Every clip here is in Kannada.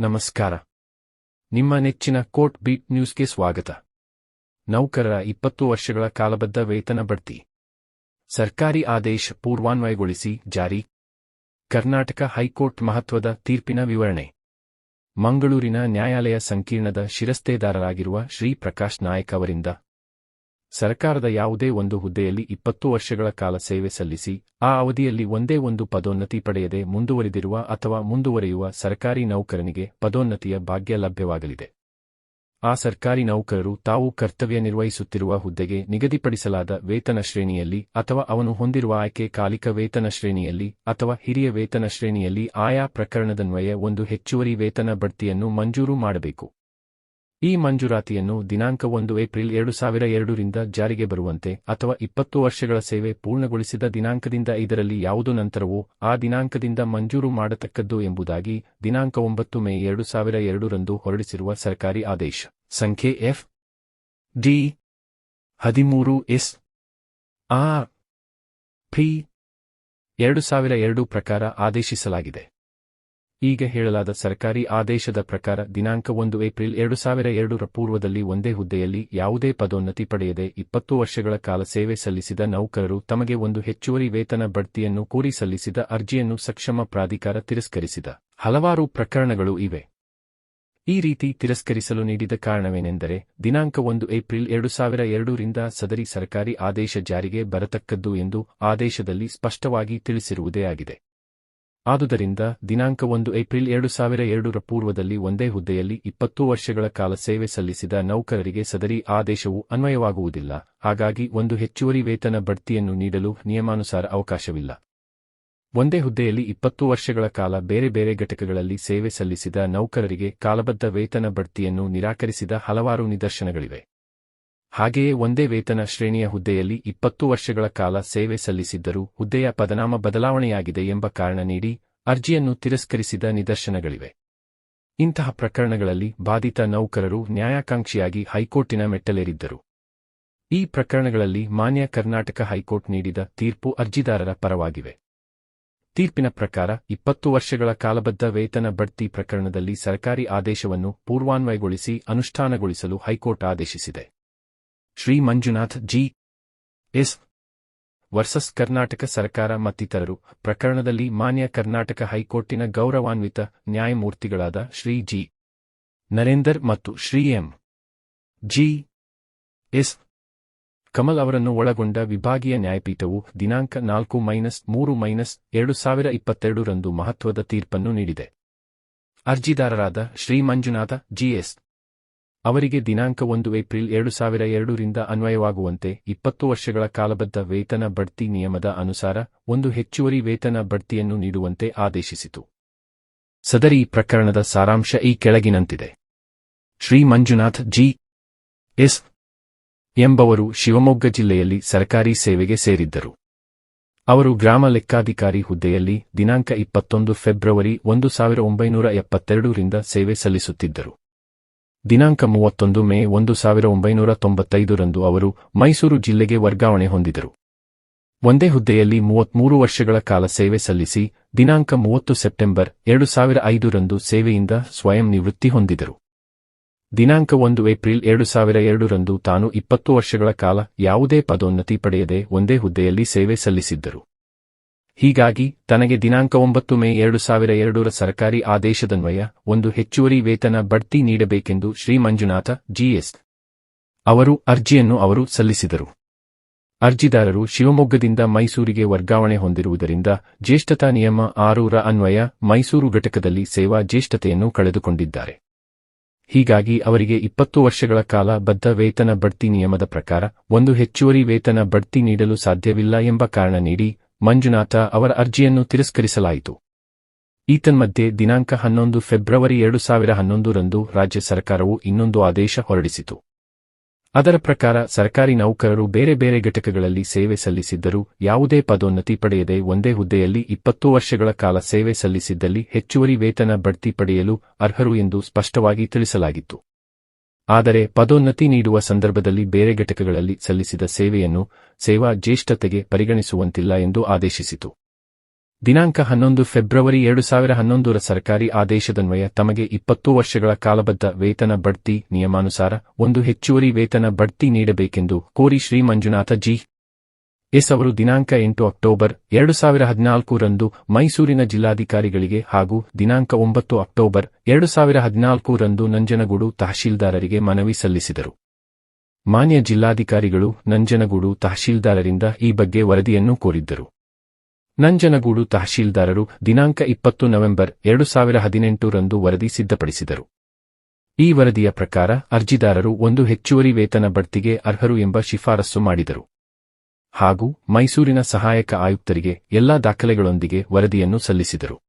ನಮಸ್ಕಾರ. ನಿಮ್ಮ ನೆಚ್ಚಿನ ಕೋರ್ಟ್ ಬೀಟ್ ನ್ಯೂಸ್ಗೆ ಸ್ವಾಗತ. ನೌಕರರ ಇಪ್ಪತ್ತು ವರ್ಷಗಳ ಕಾಲಬದ್ಧ ವೇತನ ಬಡ್ತಿ. ಸರ್ಕಾರಿ ಆದೇಶ ಪೂರ್ವಾನ್ವಯಗೊಳಿಸಿ ಜಾರಿ. ಕರ್ನಾಟಕ ಹೈಕೋರ್ಟ್ ಮಹತ್ವದ ತೀರ್ಪಿನ ವಿವರಣೆ. ಮಂಗಳೂರಿನ ನ್ಯಾಯಾಲಯ ಸಂಕೀರ್ಣದ ಶಿರಸ್ತೇದಾರರಾಗಿರುವ ಶ್ರೀ ಪ್ರಕಾಶ್ ನಾಯಕ್ ಅವರಿಂದ ಸರ್ಕಾರದ ಯಾವುದೇ ಒಂದು ಹುದ್ದೆಯಲ್ಲಿ ಇಪ್ಪತ್ತು ವರ್ಷಗಳ ಕಾಲ ಸೇವೆ ಸಲ್ಲಿಸಿ, ಆ ಅವಧಿಯಲ್ಲಿ ಒಂದೇ ಒಂದು ಪದೋನ್ನತಿ ಪಡೆಯದೆ ಮುಂದುವರಿದಿರುವ ಅಥವಾ ಮುಂದುವರಿಯುವ ಸರ್ಕಾರಿ ನೌಕರನಿಗೆ ಪದೋನ್ನತಿಯ ಭಾಗ್ಯ ಲಭ್ಯವಾಗಲಿದೆ. ಆ ಸರ್ಕಾರಿ ನೌಕರರು ತಾವು ಕರ್ತವ್ಯ ನಿರ್ವಹಿಸುತ್ತಿರುವ ಹುದ್ದೆಗೆ ನಿಗದಿಪಡಿಸಲಾದ ವೇತನ ಶ್ರೇಣಿಯಲ್ಲಿ ಅಥವಾ ಅವನು ಹೊಂದಿರುವ ಆಯ್ಕೆ ಕಾಲಿಕ ವೇತನ ಶ್ರೇಣಿಯಲ್ಲಿ ಅಥವಾ ಹಿರಿಯ ವೇತನ ಶ್ರೇಣಿಯಲ್ಲಿ ಆಯಾ ಪ್ರಕರಣದನ್ವಯ ಒಂದು ಹೆಚ್ಚುವರಿ ವೇತನ ಬಡ್ತಿಯನ್ನು ಮಂಜೂರು ಮಾಡಬೇಕು. ಈ ಮಂಜೂರಾತಿಯನ್ನು ದಿನಾಂಕ ಒಂದು ಏಪ್ರಿಲ್ ಎರಡು ಸಾವಿರ ಎರಡರಿಂದ ಜಾರಿಗೆ ಬರುವಂತೆ ಅಥವಾ ಇಪ್ಪತ್ತು ವರ್ಷಗಳ ಸೇವೆ ಪೂರ್ಣಗೊಳಿಸಿದ ದಿನಾಂಕದಿಂದ ಇದರಲ್ಲಿ ಯಾವುದು ನಂತರವೋ ಆ ದಿನಾಂಕದಿಂದ ಮಂಜೂರು ಮಾಡತಕ್ಕದ್ದು ಎಂಬುದಾಗಿ ದಿನಾಂಕ ಒಂಬತ್ತು ಮೇ ಎರಡು ಸಾವಿರ ಎರಡರಂದು ಹೊರಡಿಸಿರುವ ಸರ್ಕಾರಿ ಆದೇಶ. ಸಂಖ್ಯೆ ಎಫ್. ಡಿ. ಹದಿಮೂರು ಎಸ್. ಆ ಪಿ. ಎರಡು ಸಾವಿರ ಎರಡು ಪ್ರಕಾರ ಆದೇಶಿಸಲಾಗಿದೆ. ಈಗ ಹೇಳಲಾದ ಸರ್ಕಾರಿ ಆದೇಶದ ಪ್ರಕಾರ ದಿನಾಂಕ ಒಂದು ಏಪ್ರಿಲ್ ಎರಡು ಸಾವಿರ ಎರಡರ ಪೂರ್ವದಲ್ಲಿ ಒಂದೇ ಹುದ್ದೆಯಲ್ಲಿ ಯಾವುದೇ ಪದೋನ್ನತಿ ಪಡೆಯದೆ ಇಪ್ಪತ್ತು ವರ್ಷಗಳ ಕಾಲ ಸೇವೆ ಸಲ್ಲಿಸಿದ ನೌಕರರು ತಮಗೆ ಒಂದು ಹೆಚ್ಚುವರಿ ವೇತನ ಬಡ್ತಿಯನ್ನು ಕೋರಿ ಸಲ್ಲಿಸಿದ ಅರ್ಜಿಯನ್ನು ಸಕ್ಷಮ ಪ್ರಾಧಿಕಾರ ತಿರಸ್ಕರಿಸಿದ. ಹಲವಾರು ಪ್ರಕರಣಗಳು ಇವೆ. ಈ ರೀತಿ ತಿರಸ್ಕರಿಸಲು ನೀಡಿದ ಕಾರಣವೇನೆಂದರೆ, ದಿನಾಂಕ ಒಂದು ಏಪ್ರಿಲ್ ಎರಡು ಸಾವಿರ ಎರಡರಿಂದ ಸದರಿ ಸರ್ಕಾರಿ ಆದೇಶ ಜಾರಿಗೆ ಬರತಕ್ಕದ್ದು ಎಂದು ಆದೇಶದಲ್ಲಿ ಸ್ಪಷ್ಟವಾಗಿ ತಿಳಿಸಿರುವುದೇ ಆಗಿದೆ. ಆದುದರಿಂದ ದಿನಾಂಕ ಒಂದು ಏಪ್ರಿಲ್ ಎರಡು ಸಾವಿರ ಎರಡರ ಪೂರ್ವದಲ್ಲಿ ಒಂದೇ ಹುದ್ದೆಯಲ್ಲಿ ಇಪ್ಪತ್ತು ವರ್ಷಗಳ ಕಾಲ ಸೇವೆ ಸಲ್ಲಿಸಿದ ನೌಕರರಿಗೆ ಸದರಿ ಆದೇಶವು ಅನ್ವಯವಾಗುವುದಿಲ್ಲ. ಹಾಗಾಗಿ ಒಂದು ಹೆಚ್ಚುವರಿ ವೇತನ ಬಡ್ತಿಯನ್ನು ನೀಡಲು ನಿಯಮಾನುಸಾರ ಅವಕಾಶವಿಲ್ಲ. ಒಂದೇ ಹುದ್ದೆಯಲ್ಲಿ ಇಪ್ಪತ್ತು ವರ್ಷಗಳ ಕಾಲ ಬೇರೆ ಬೇರೆ ಘಟಕಗಳಲ್ಲಿ ಸೇವೆ ಸಲ್ಲಿಸಿದ ನೌಕರರಿಗೆ ಕಾಲಬದ್ಧ ವೇತನ ಬಡ್ತಿಯನ್ನು ನಿರಾಕರಿಸಿದ ಹಲವಾರು ನಿದರ್ಶನಗಳಿವೆ. ಹಾಗೆಯೇ ಒಂದೇ ವೇತನ ಶ್ರೇಣಿಯ ಹುದ್ದೆಯಲ್ಲಿ ಇಪ್ಪತ್ತು ವರ್ಷಗಳ ಕಾಲ ಸೇವೆ ಸಲ್ಲಿಸಿದ್ದರೂ ಹುದ್ದೆಯ ಪದನಾಮ ಬದಲಾವಣೆಯಾಗಿದೆ ಎಂಬ ಕಾರಣ ನೀಡಿ ಅರ್ಜಿಯನ್ನು ತಿರಸ್ಕರಿಸಿದ ನಿದರ್ಶನಗಳಿವೆ. ಇಂತಹ ಪ್ರಕರಣಗಳಲ್ಲಿ ಬಾಧಿತ ನೌಕರರು ನ್ಯಾಯಾಕಾಂಕ್ಷಿಯಾಗಿ ಹೈಕೋರ್ಟಿನ ಮೆಟ್ಟಲೇರಿದ್ದರು. ಈ ಪ್ರಕರಣಗಳಲ್ಲಿ ಮಾನ್ಯ ಕರ್ನಾಟಕ ಹೈಕೋರ್ಟ್ ನೀಡಿದ ತೀರ್ಪು ಅರ್ಜಿದಾರರ ಪರವಾಗಿವೆ. ತೀರ್ಪಿನ ಪ್ರಕಾರ ಇಪ್ಪತ್ತು ವರ್ಷಗಳ ಕಾಲಬದ್ಧ ವೇತನ ಬಡ್ತಿ ಪ್ರಕರಣದಲ್ಲಿ ಸರ್ಕಾರಿ ಆದೇಶವನ್ನು ಪೂರ್ವಾನ್ವಯಗೊಳಿಸಿ ಅನುಷ್ಠಾನಗೊಳಿಸಲು ಹೈಕೋರ್ಟ್ ಆದೇಶಿಸಿದೆ. Shri Manjunath G. S. Versus Karnataka ಸರ್ಕಾರ ಮತ್ತಿತರರು. ಪ್ರಕರಣದಲ್ಲಿ ಮಾನ್ಯ ಕರ್ನಾಟಕ ಹೈಕೋರ್ಟಿನ ಗೌರವಾನ್ವಿತ ನ್ಯಾಯಮೂರ್ತಿಗಳಾದ ಶ್ರೀ ಜಿ. ನರೇಂದರ್ ಮತ್ತು Shri M. G. S. Kamal ಅವರನ್ನು ಒಳಗೊಂಡ ವಿಭಾಗೀಯ ನ್ಯಾಯಪೀಠವು ದಿನಾಂಕ ನಾಲ್ಕು ಮೈನಸ್ ಮೂರು ಮೈನಸ್ ಎರಡು ಸಾವಿರ ಇಪ್ಪತ್ತೆರಡರಂದು ಮಹತ್ವದ ತೀರ್ಪನ್ನು ನೀಡಿದೆ. ಅರ್ಜಿದಾರರಾದ ಶ್ರೀ ಮಂಜುನಾಥ ಜಿಎಸ್ ಅವರಿಗೆ ದಿನಾಂಕ ಒಂದು ಏಪ್ರಿಲ್ ಎರಡು ಸಾವಿರ ಎರಡರಿಂದ ಅನ್ವಯವಾಗುವಂತೆ ಇಪ್ಪತ್ತು ವರ್ಷಗಳ ಕಾಲಬದ್ಧ ವೇತನ ಬಡ್ತಿ ನಿಯಮದ ಅನುಸಾರ ಒಂದು ಹೆಚ್ಚುವರಿ ವೇತನ ಬಡ್ತಿಯನ್ನು ನೀಡುವಂತೆ ಆದೇಶಿಸಿತು. ಸದರಿ ಪ್ರಕರಣದ ಸಾರಾಂಶ ಈ ಕೆಳಗಿನಂತಿದೆ. ಶ್ರೀ ಮಂಜುನಾಥ್ ಜಿ. ಎಸ್. ಎಂಬವರು ಶಿವಮೊಗ್ಗ ಜಿಲ್ಲೆಯಲ್ಲಿ ಸರ್ಕಾರಿ ಸೇವೆಗೆ ಸೇರಿದ್ದರು. ಅವರು ಗ್ರಾಮ ಲೆಕ್ಕಾಧಿಕಾರಿ ಹುದ್ದೆಯಲ್ಲಿ ದಿನಾಂಕ ಇಪ್ಪತ್ತೊಂದು ಫೆಬ್ರವರಿ ಒಂದು ಸಾವಿರ ಒಂಬೈನೂರ ಎಪ್ಪತ್ತೆರಡರಿಂದ ಸೇವೆ ಸಲ್ಲಿಸುತ್ತಿದ್ದರು. ದಿನಾಂಕ ಮೂವತ್ತೊಂದು ಮೇ ಒಂದು ಸಾವಿರ ಒಂಬೈನೂರ ತೊಂಬತ್ತೈದರಂದು ಅವರು ಮೈಸೂರು ಜಿಲ್ಲೆಗೆ ವರ್ಗಾವಣೆ ಹೊಂದಿದರು. ಒಂದೇ ಹುದ್ದೆಯಲ್ಲಿ ಮೂವತ್ಮೂರು ವರ್ಷಗಳ ಕಾಲ ಸೇವೆ ಸಲ್ಲಿಸಿ, ದಿನಾಂಕ ಮೂವತ್ತು ಸೆಪ್ಟೆಂಬರ್ ಎರಡು ಸಾವಿರ ಐದರಂದು ಸೇವೆಯಿಂದ ಸ್ವಯಂ ನಿವೃತ್ತಿ ಹೊಂದಿದರು. ದಿನಾಂಕ ಒಂದು ಏಪ್ರಿಲ್ ಎರಡು ಸಾವಿರ ಎರಡರಂದು ತಾನು ಇಪ್ಪತ್ತು ವರ್ಷಗಳ ಕಾಲ ಯಾವುದೇ ಪದೋನ್ನತಿ ಪಡೆಯದೆ ಒಂದೇ ಹುದ್ದೆಯಲ್ಲಿ ಸೇವೆ ಸಲ್ಲಿಸಿದ್ದರು. ಹೀಗಾಗಿ, ತನಗೆ ದಿನಾಂಕ ಒಂಬತ್ತು ಮೇ ಎರಡು ಸಾವಿರ ಎರಡರ ಸರ್ಕಾರಿ ಆದೇಶದನ್ವಯ ಒಂದು ಹೆಚ್ಚುವರಿ ವೇತನ ಬಡ್ತಿ ನೀಡಬೇಕೆಂದು ಶ್ರೀ ಮಂಜುನಾಥ ಜಿಎಸ್ ಅವರು ಅರ್ಜಿಯನ್ನು ಅವರು ಸಲ್ಲಿಸಿದರು. ಅರ್ಜಿದಾರರು ಶಿವಮೊಗ್ಗದಿಂದ ಮೈಸೂರಿಗೆ ವರ್ಗಾವಣೆ ಹೊಂದಿರುವುದರಿಂದ ಜ್ಯೇಷ್ಠತಾ ನಿಯಮ ಆರೂರ ಅನ್ವಯ ಮೈಸೂರು ಘಟಕದಲ್ಲಿ ಸೇವಾ ಜ್ಯೇಷ್ಠತೆಯನ್ನು ಕಳೆದುಕೊಂಡಿದ್ದಾರೆ. ಹೀಗಾಗಿ ಅವರಿಗೆ ಇಪ್ಪತ್ತು ವರ್ಷಗಳ ಕಾಲ ಬದ್ಧ ವೇತನ ಬಡ್ತಿ ನಿಯಮದ ಪ್ರಕಾರ ಒಂದು ಹೆಚ್ಚುವರಿ ವೇತನ ಬಡ್ತಿ ನೀಡಲು ಸಾಧ್ಯವಿಲ್ಲ ಎಂಬ ಕಾರಣ ನೀಡಿ ಮಂಜುನಾಥ ಅವರ ಅರ್ಜಿಯನ್ನು ತಿರಸ್ಕರಿಸಲಾಯಿತು. ಈತನ್ಮಧ್ಯೆ ದಿನಾಂಕ ಹನ್ನೊಂದು ಫೆಬ್ರವರಿ ಎರಡು ಸಾವಿರ ಹನ್ನೊಂದರಂದು ರಾಜ್ಯ ಸರ್ಕಾರವು ಇನ್ನೊಂದು ಆದೇಶ ಹೊರಡಿಸಿತು. ಅದರ ಪ್ರಕಾರ ಸರ್ಕಾರಿ ನೌಕರರು ಬೇರೆ ಬೇರೆ ಘಟಕಗಳಲ್ಲಿ ಸೇವೆ ಸಲ್ಲಿಸಿದ್ದರೂ ಯಾವುದೇ ಪದೋನ್ನತಿ ಪಡೆಯದೆ ಒಂದೇ ಹುದ್ದೆಯಲ್ಲಿ ಇಪ್ಪತ್ತು ವರ್ಷಗಳ ಕಾಲ ಸೇವೆ ಸಲ್ಲಿಸಿದ್ದಲ್ಲಿ ಹೆಚ್ಚುವರಿ ವೇತನ ಬಡ್ತಿ ಪಡೆಯಲು ಅರ್ಹರು ಎಂದು ಸ್ಪಷ್ಟವಾಗಿ ತಿಳಿಸಲಾಗಿತ್ತು. ಆದರೆ ಪದೋನ್ನತಿ ನೀಡುವ ಸಂದರ್ಭದಲ್ಲಿ ಬೇರೆ ಘಟಕಗಳಲ್ಲಿ ಸಲ್ಲಿಸಿದ ಸೇವೆಯನ್ನು ಸೇವಾ ಜ್ಯೇಷ್ಠತೆಗೆ ಪರಿಗಣಿಸುವಂತಿಲ್ಲ ಎಂದು ಆದೇಶಿಸಿತು. ದಿನಾಂಕ ಹನ್ನೊಂದು ಫೆಬ್ರವರಿ ಎರಡು ಸಾವಿರ ಹನ್ನೊಂದರ ಸರ್ಕಾರಿ ಆದೇಶದನ್ವಯ ತಮಗೆ ಇಪ್ಪತ್ತು ವರ್ಷಗಳ ಕಾಲಬದ್ಧ ವೇತನ ಬಡ್ತಿ ನಿಯಮಾನುಸಾರ ಒಂದು ಹೆಚ್ಚುವರಿ ವೇತನ ಬಡ್ತಿ ನೀಡಬೇಕೆಂದು ಕೋರಿ ಶ್ರೀ ಮಂಜುನಾಥ ಜಿ. ಎಸ್ ಅವರು ದಿನಾಂಕ ಎಂಟು ಅಕ್ಟೋಬರ್ ಎರಡು ಸಾವಿರ ಹದಿನಾಲ್ಕು ರಂದು ಮೈಸೂರಿನ ಜಿಲ್ಲಾಧಿಕಾರಿಗಳಿಗೆ ಹಾಗೂ ದಿನಾಂಕ ಒಂಬತ್ತು ಅಕ್ಟೋಬರ್ ಎರಡು ಸಾವಿರ ಹದಿನಾಲ್ಕು ರಂದು ನಂಜನಗೂಡು ತಹಶೀಲ್ದಾರರಿಗೆ ಮನವಿ ಸಲ್ಲಿಸಿದರು. ಮಾನ್ಯ ಜಿಲ್ಲಾಧಿಕಾರಿಗಳು ನಂಜನಗೂಡು ತಹಶೀಲ್ದಾರರಿಂದ ಈ ಬಗ್ಗೆ ವರದಿಯನ್ನು ಕೋರಿದ್ದರು. ನಂಜನಗೂಡು ತಹಶೀಲ್ದಾರರು ದಿನಾಂಕ ಇಪ್ಪತ್ತು ನವೆಂಬರ್ ಎರಡು ಸಾವಿರ ಹದಿನೆಂಟು ರಂದು ವರದಿ ಸಿದ್ಧಪಡಿಸಿದರು. ಈ ವರದಿಯ ಪ್ರಕಾರ ಅರ್ಜಿದಾರರು ಒಂದು ಹೆಚ್ಚುವರಿ ವೇತನ ಬಡ್ತಿಗೆ ಅರ್ಹರು ಎಂಬ ಶಿಫಾರಸ್ಸು ಮಾಡಿದರು. ಹಾಗೂ ಮೈಸೂರಿನ ಸಹಾಯಕ ಆಯುಕ್ತರಿಗೆ ಎಲ್ಲಾ ದಾಖಲೆಗಳೊಂದಿಗೆ ವರದಿಯನ್ನು ಸಲ್ಲಿಸಿದರು.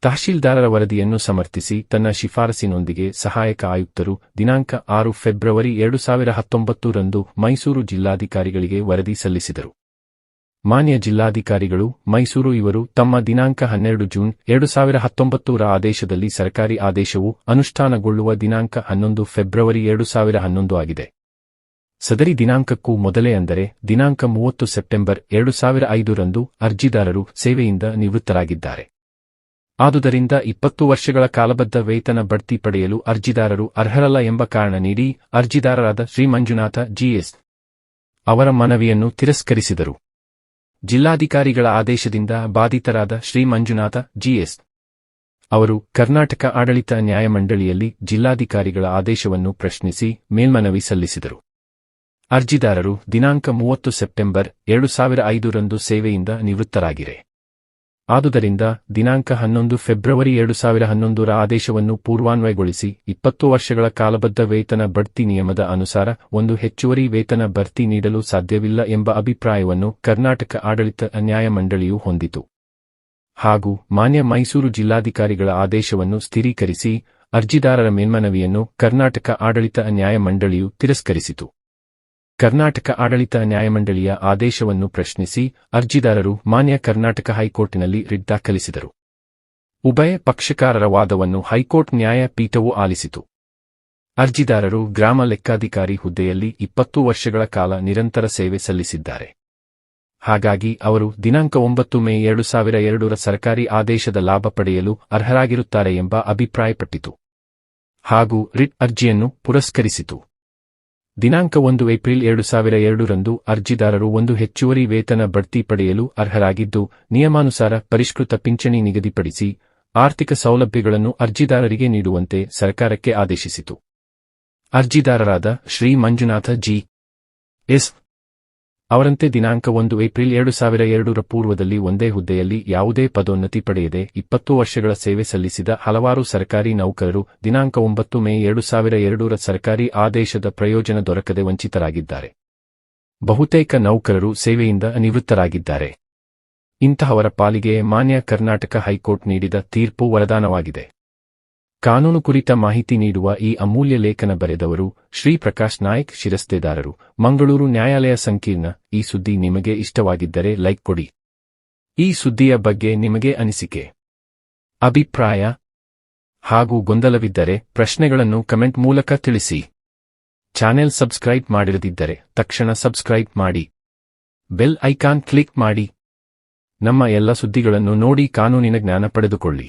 ತಹಶೀಲ್ದಾರರ ವರದಿಯನ್ನು ಸಮರ್ಥಿಸಿ ತನ್ನ ಶಿಫಾರಸಿನೊಂದಿಗೆ ಸಹಾಯಕ ಆಯುಕ್ತರು ದಿನಾಂಕ ಆರು ಫೆಬ್ರವರಿ ಎರಡು ಸಾವಿರ ಹತ್ತೊಂಬತ್ತು ರಂದು ಮೈಸೂರು ಜಿಲ್ಲಾಧಿಕಾರಿಗಳಿಗೆ ವರದಿ ಸಲ್ಲಿಸಿದರು. ಮಾನ್ಯ ಜಿಲ್ಲಾಧಿಕಾರಿಗಳು, ಮೈಸೂರು ಇವರು ತಮ್ಮ ದಿನಾಂಕ ಹನ್ನೆರಡು ಜೂನ್ ಎರಡು ಸಾವಿರ ಹತ್ತೊಂಬತ್ತರ ಆದೇಶದಲ್ಲಿ ಸರ್ಕಾರಿ ಆದೇಶವು ಅನುಷ್ಠಾನಗೊಳ್ಳುವ ದಿನಾಂಕ ಹನ್ನೊಂದು ಫೆಬ್ರವರಿ ಎರಡು ಸಾವಿರ ಹನ್ನೊಂದು ಆಗಿದೆ. ಸದರಿ ದಿನಾಂಕಕ್ಕೂ ಮೊದಲೇ ಅಂದರೆ ದಿನಾಂಕ ಮೂವತ್ತು ಸೆಪ್ಟೆಂಬರ್ ಎರಡು ಸಾವಿರ ಐದರಂದು ಅರ್ಜಿದಾರರು ಸೇವೆಯಿಂದ ನಿವೃತ್ತರಾಗಿದ್ದಾರೆ. ಆದುದರಿಂದ ಇಪ್ಪತ್ತು ವರ್ಷಗಳ ಕಾಲಬದ್ಧ ವೇತನ ಬಡ್ತಿ ಪಡೆಯಲು ಅರ್ಜಿದಾರರು ಅರ್ಹರಲ್ಲ ಎಂಬ ಕಾರಣ ನೀಡಿ ಅರ್ಜಿದಾರರಾದ ಶ್ರೀ ಮಂಜುನಾಥ ಜಿಎಸ್ ಅವರ ಮನವಿಯನ್ನು ತಿರಸ್ಕರಿಸಿದರು. ಜಿಲ್ಲಾಧಿಕಾರಿಗಳ ಆದೇಶದಿಂದ ಬಾಧಿತರಾದ ಶ್ರೀ ಮಂಜುನಾಥ ಜಿಎಸ್ ಅವರು ಕರ್ನಾಟಕ ಆಡಳಿತ ನ್ಯಾಯಮಂಡಳಿಯಲ್ಲಿ ಜಿಲ್ಲಾಧಿಕಾರಿಗಳ ಆದೇಶವನ್ನು ಪ್ರಶ್ನಿಸಿ ಮೇಲ್ಮನವಿ ಸಲ್ಲಿಸಿದರು. ಅರ್ಜಿದಾರರು ದಿನಾಂಕ ಮೂವತ್ತು ಸೆಪ್ಟೆಂಬರ್ ಎರಡು ಸಾವಿರ ಐದರಂದು ಸೇವೆಯಿಂದ ನಿವೃತ್ತರಾಗಿರೆ. ಆದುದರಿಂದ ದಿನಾಂಕ ಹನ್ನೊಂದು ಫೆಬ್ರವರಿ ಎರಡು ಸಾವಿರ ಹನ್ನೊಂದರ ಆದೇಶವನ್ನು ಪೂರ್ವಾನ್ವಯಗೊಳಿಸಿ ಇಪ್ಪತ್ತು ವರ್ಷಗಳ ಕಾಲಬದ್ಧ ವೇತನ ಬಡ್ತಿ ನಿಯಮದ ಅನುಸಾರ ಒಂದು ಹೆಚ್ಚುವರಿ ವೇತನ ಬಡ್ತಿ ನೀಡಲು ಸಾಧ್ಯವಿಲ್ಲ ಎಂಬ ಅಭಿಪ್ರಾಯವನ್ನು ಕರ್ನಾಟಕ ಆಡಳಿತ ನ್ಯಾಯಮಂಡಳಿಯು ಹೊಂದಿತು. ಹಾಗೂ ಮಾನ್ಯ ಮೈಸೂರು ಜಿಲ್ಲಾಧಿಕಾರಿಗಳ ಆದೇಶವನ್ನು ಸ್ಥಿರೀಕರಿಸಿ ಅರ್ಜಿದಾರರ ಮೇಲ್ಮನವಿಯನ್ನು ಕರ್ನಾಟಕ ಆಡಳಿತ ನ್ಯಾಯಮಂಡಳಿಯು ತಿರಸ್ಕರಿಸಿತು. ಕರ್ನಾಟಕ ಆಡಳಿತ ನ್ಯಾಯಮಂಡಳಿಯ ಆದೇಶವನ್ನು ಪ್ರಶ್ನಿಸಿ ಅರ್ಜಿದಾರರು ಮಾನ್ಯ ಕರ್ನಾಟಕ ಹೈಕೋರ್ಟ್ನಲ್ಲಿ ರಿಟ್ ದಾಖಲಿಸಿದರು. ಉಭಯ ಪಕ್ಷಕಾರರ ವಾದವನ್ನು ಹೈಕೋರ್ಟ್ ನ್ಯಾಯಪೀಠವು ಆಲಿಸಿತು. ಅರ್ಜಿದಾರರು ಗ್ರಾಮ ಲೆಕ್ಕಾಧಿಕಾರಿ ಹುದ್ದೆಯಲ್ಲಿ ಇಪ್ಪತ್ತು ವರ್ಷಗಳ ಕಾಲ ನಿರಂತರ ಸೇವೆ ಸಲ್ಲಿಸಿದ್ದಾರೆ. ಹಾಗಾಗಿ ಅವರು ದಿನಾಂಕ ಒಂಬತ್ತು ಮೇ ಎರಡು ಸಾವಿರ ಎರಡರ ಸರ್ಕಾರಿ ಆದೇಶದ ಲಾಭ ಪಡೆಯಲು ಅರ್ಹರಾಗಿರುತ್ತಾರೆ ಎಂಬ ಅಭಿಪ್ರಾಯಪಟ್ಟಿತು. ಹಾಗೂ ರಿಟ್ ಅರ್ಜಿಯನ್ನು ಪುರಸ್ಕರಿಸಿತು. ದಿನಾಂಕ ಒಂದು ಏಪ್ರಿಲ್ ಎರಡು ಸಾವಿರ ಎರಡರಂದು ಅರ್ಜಿದಾರರು ಒಂದು ಹೆಚ್ಚುವರಿ ವೇತನ ಬಡ್ತಿ ಪಡೆಯಲು ಅರ್ಹರಾಗಿದ್ದು, ನಿಯಮಾನುಸಾರ ಪರಿಷ್ಕೃತ ಪಿಂಚಣಿ ನಿಗದಿಪಡಿಸಿ ಆರ್ಥಿಕ ಸೌಲಭ್ಯಗಳನ್ನು ಅರ್ಜಿದಾರರಿಗೆ ನೀಡುವಂತೆ ಸರ್ಕಾರಕ್ಕೆ ಆದೇಶಿಸಿತು. ಅರ್ಜಿದಾರರಾದ ಶ್ರೀ ಮಂಜುನಾಥ ಜಿ. ಎಸ್. ಅವರಂತೆ ದಿನಾಂಕ ಒಂದು ಏಪ್ರಿಲ್ ಎರಡು ಸಾವಿರ ಎರಡರ ಪೂರ್ವದಲ್ಲಿ ಒಂದೇ ಹುದ್ದೆಯಲ್ಲಿ ಯಾವುದೇ ಪದೋನ್ನತಿ ಪಡೆಯದೆ ಇಪ್ಪತ್ತು ವರ್ಷಗಳ ಸೇವೆ ಸಲ್ಲಿಸಿದ ಹಲವಾರು ಸರ್ಕಾರಿ ನೌಕರರು ದಿನಾಂಕ ಒಂಬತ್ತು ಮೇ ಎರಡು ಸಾವಿರ ಎರಡರ ಸರ್ಕಾರಿ ಆದೇಶದ ಪ್ರಯೋಜನ ದೊರಕದೆ ವಂಚಿತರಾಗಿದ್ದಾರೆ. ಬಹುತೇಕ ನೌಕರರು ಸೇವೆಯಿಂದ ನಿವೃತ್ತರಾಗಿದ್ದಾರೆ ಇಂತಹವರ ಪಾಲಿಗೆ ಮಾನ್ಯ ಕರ್ನಾಟಕ ಹೈಕೋರ್ಟ್ ನೀಡಿದ ತೀರ್ಪು ವರದಾನವಾಗಿದೆ. ಕಾನೂನು ಕುರಿತ ಮಾಹಿತಿ ನೀಡುವ ಈ ಅಮೂಲ್ಯ ಲೇಖನ ಬರೆದವರು ಶ್ರೀ ಪ್ರಕಾಶ್ ನಾಯಕ್ ಶಿರಸ್ತೆದಾರರು. ಮಂಗಳೂರು ನ್ಯಾಯಾಲಯ ಸಂಕೀರ್ಣ. ಈ ಸುದ್ದಿ ನಿಮಗೆ ಇಷ್ಟವಾಗಿದ್ದರೆ ಲೈಕ್ ಕೊಡಿ. ಈ ಸುದ್ದಿಯ ಬಗ್ಗೆ ನಿಮಗೆ ಅನಿಸಿಕೆ, ಅಭಿಪ್ರಾಯ ಹಾಗೂ ಗೊಂದಲವಿದ್ದರೆ ಪ್ರಶ್ನೆಗಳನ್ನು ಕಮೆಂಟ್ ಮೂಲಕ ತಿಳಿಸಿ. ಚಾನೆಲ್ ಸಬ್ಸ್ಕ್ರೈಬ್ ಮಾಡಿರದಿದ್ದರೆ ತಕ್ಷಣ ಸಬ್ಸ್ಕ್ರೈಬ್ ಮಾಡಿ. ಬೆಲ್ ಐಕಾನ್ ಕ್ಲಿಕ್ ಮಾಡಿ. ನಮ್ಮ ಎಲ್ಲ ಸುದ್ದಿಗಳನ್ನು ನೋಡಿ ಕಾನೂನಿನ ಜ್ಞಾನ ಪಡೆದುಕೊಳ್ಳಿ.